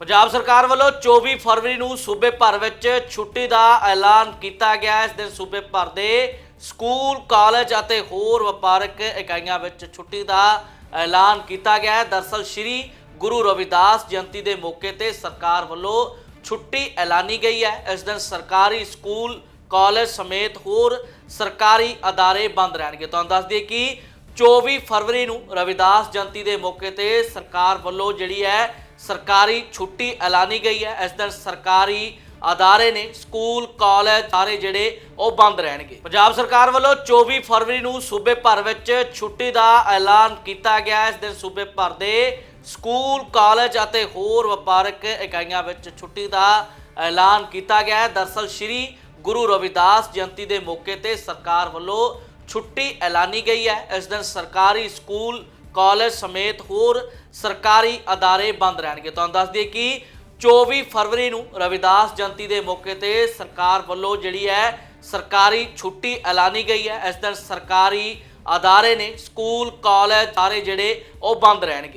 ਪੰਜਾਬ ਸਰਕਾਰ ਵੱਲੋਂ 24 ਫਰਵਰੀ ਨੂੰ ਸੂਬੇ ਭਰ ਵਿੱਚ ਛੁੱਟੀ ਦਾ ਐਲਾਨ ਕੀਤਾ ਗਿਆ। ਇਸ ਦਿਨ ਸੂਬੇ ਭਰ ਦੇ ਸਕੂਲ, ਕਾਲਜ ਅਤੇ ਹੋਰ ਵਪਾਰਕ ਇਕਾਈਆਂ ਵਿੱਚ ਛੁੱਟੀ ਦਾ ਐਲਾਨ ਕੀਤਾ ਗਿਆ ਹੈ। ਦਰਸਲ ਸ਼੍ਰੀ ਗੁਰੂ ਰਵਿਦਾਸ ਜਯੰਤੀ ਦੇ ਮੌਕੇ ਤੇ ਸਰਕਾਰ ਵੱਲੋਂ ਛੁੱਟੀ ਐਲਾਨੀ ਗਈ ਹੈ। ਇਸ ਦਿਨ ਸਰਕਾਰੀ ਸਕੂਲ, ਕਾਲਜ ਸਮੇਤ ਹੋਰ ਸਰਕਾਰੀ ਅਦਾਰੇ ਬੰਦ ਰਹਿਣਗੇ। ਤੁਹਾਨੂੰ ਦੱਸ ਦਈਏ ਕਿ 24 ਫਰਵਰੀ ਨੂੰ ਰਵਿਦਾਸ ਜਯੰਤੀ ਦੇ ਮੌਕੇ ਤੇ ਸਰਕਾਰ ਵੱਲੋਂ ਜਿਹੜੀ ਹੈ ਸਰਕਾਰੀ ਛੁੱਟੀ ਐਲਾਨੀ ਗਈ ਹੈ। ਇਸ ਦਿਨ ਸਰਕਾਰੀ ਅਦਾਰੇ ਨੇ ਸਕੂਲ, ਕਾਲਜ ਸਾਰੇ ਜਿਹੜੇ ਉਹ ਬੰਦ ਰਹਿਣਗੇ। ਪੰਜਾਬ ਸਰਕਾਰ ਵੱਲੋਂ 24 ਫਰਵਰੀ ਨੂੰ ਸੂਬੇ ਭਰ ਵਿੱਚ ਛੁੱਟੀ ਦਾ ਐਲਾਨ ਕੀਤਾ ਗਿਆ। ਇਸ ਦਿਨ ਸੂਬੇ ਭਰ ਦੇ ਸਕੂਲ, ਕਾਲਜ ਅਤੇ ਹੋਰ ਵਪਾਰਕ ਇਕਾਈਆਂ ਵਿੱਚ ਛੁੱਟੀ ਦਾ ਐਲਾਨ ਕੀਤਾ ਗਿਆ ਹੈ। ਦਰਸਲ ਸ਼੍ਰੀ ਗੁਰੂ ਰਵਿਦਾਸ ਜਯੰਤੀ ਦੇ ਮੌਕੇ ਤੇ ਸਰਕਾਰ ਵੱਲੋਂ ਛੁੱਟੀ ਐਲਾਨੀ ਗਈ ਹੈ। ਇਸ ਦਿਨ ਸਰਕਾਰੀ ਸਕੂਲ ਕਾਲਜ ਸਮੇਤ ਹੋਰ ਸਰਕਾਰੀ ਅਦਾਰੇ ਬੰਦ ਰਹਿਣਗੇ। ਤੁਹਾਨੂੰ ਦੱਸ ਦਈਏ ਕਿ 24 ਫਰਵਰੀ ਨੂੰ ਰਵਿਦਾਸ ਜਯੰਤੀ ਦੇ ਮੌਕੇ ਤੇ ਸਰਕਾਰ ਵੱਲੋਂ ਜਿਹੜੀ ਹੈ ਸਰਕਾਰੀ ਛੁੱਟੀ ਐਲਾਨੀ ਗਈ ਹੈ। ਇਸ ਦਿਨ ਸਰਕਾਰੀ ਅਦਾਰੇ ਨੇ, ਸਕੂਲ, ਕਾਲਜ, ਸਾਰੇ ਜਿਹੜੇ ਉਹ ਬੰਦ ਰਹਿਣਗੇ।